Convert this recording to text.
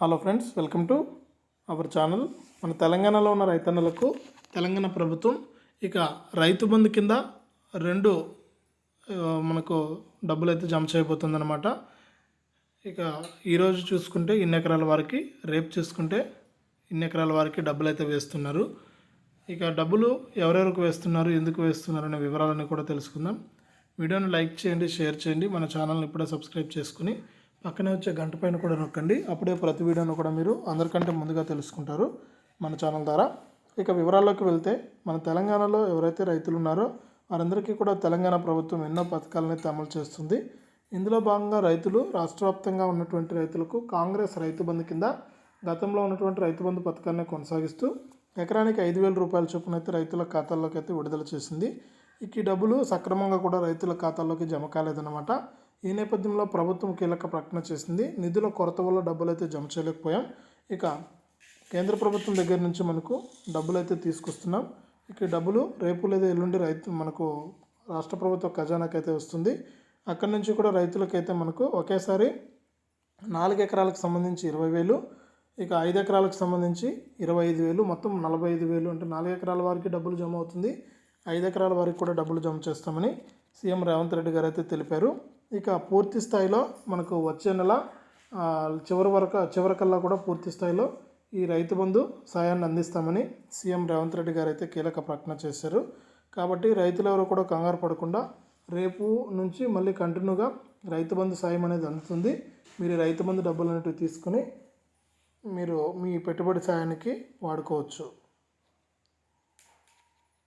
Hello friends welcome to our channel మన తెలంగాణలో ఉన్న రైతన్నలకు తెలంగాణ ప్రభుత్వం ఇక రైతు బంధు కింద రెండు మనకు డబ్బులు అయితే జమ చేయబోతుందన్నమాట. ఇక ఈరోజు చూసుకుంటే ఇన్ని ఎకరాల వారికి రేపు చూసుకుంటే ఇన్ని ఎకరాల వారికి డబ్బులు అయితే వేస్తున్నారు. ఇక డబ్బులు ఎవరెవరికి వేస్తున్నారు ఎందుకు వేస్తున్నారు అనే వివరాలన్నీ కూడా తెలుసుకుందాం. వీడియోని లైక్ చేయండి షేర్ చేయండి. మన ఛానల్ని ఇప్పుడే సబ్స్క్రైబ్ చేసుకుని పక్కనే వచ్చే గంట పైన కూడా నొక్కండి. అప్పుడే ప్రతి వీడియోను కూడా మీరు అందరికంటే ముందుగా తెలుసుకుంటారు మన ఛానల్ ద్వారా. ఇక వివరాల్లోకి వెళ్తే మన తెలంగాణలో ఎవరైతే రైతులు ఉన్నారో వారందరికీ కూడా తెలంగాణ ప్రభుత్వం ఎన్నో పథకాలను అయితే అమలు చేస్తుంది. ఇందులో భాగంగా రైతులు రాష్ట్రవ్యాప్తంగా ఉన్నటువంటి రైతులకు కాంగ్రెస్ రైతు బంధు కింద గతంలో ఉన్నటువంటి రైతు బంధు పథకాన్ని కొనసాగిస్తూ ఎకరానికి ఐదు వేల రూపాయల చొప్పున అయితే రైతుల ఖాతాల్లోకి అయితే విడుదల చేసింది. ఇక ఈ డబ్బులు సక్రమంగా కూడా రైతుల ఖాతాల్లోకి జమ కాలేదన్నమాట. ఈ నేపథ్యంలో ప్రభుత్వం కీలక ప్రకటన చేసింది. నిధుల కొరత వల్ల డబ్బులు అయితే జమ చేయలేకపోయాం. ఇక కేంద్ర ప్రభుత్వం దగ్గర నుంచి మనకు డబ్బులు అయితే తీసుకొస్తున్నాం. ఇక డబ్బులు రేపు లేదా ఎల్లుండి రైతు మనకు రాష్ట్ర ప్రభుత్వ ఖజానాకి అయితే వస్తుంది. అక్కడి నుంచి కూడా రైతులకైతే మనకు ఒకేసారి నాలుగు ఎకరాలకు సంబంధించి ఇరవై వేలు ఇక ఐదు ఎకరాలకు సంబంధించి ఇరవై ఐదు వేలు మొత్తం నలభై ఐదు వేలు అంటే నాలుగు ఎకరాల వారికి డబ్బులు జమ అవుతుంది. ఐదు ఎకరాల వారికి కూడా డబ్బులు జమ చేస్తామని సీఎం రేవంత్ రెడ్డి గారు అయితే తెలిపారు. ఇక పూర్తి స్థాయిలో మనకు వచ్చే నెల చివరి వరకు చివరికల్లా కూడా పూర్తి స్థాయిలో ఈ రైతు బంధు సాయాన్ని అందిస్తామని సీఎం రేవంత్ రెడ్డి గారు అయితే కీలక ప్రకటన చేశారు. కాబట్టి రైతులు ఎవరు కూడా కంగారు పడకుండా రేపు నుంచి మళ్ళీ కంటిన్యూగా రైతు బంధు సాయం అనేది అందుతుంది. మీరు రైతు బంధు డబ్బులు అనేవి తీసుకుని మీరు మీ పెట్టుబడి సాయానికి వాడుకోవచ్చు.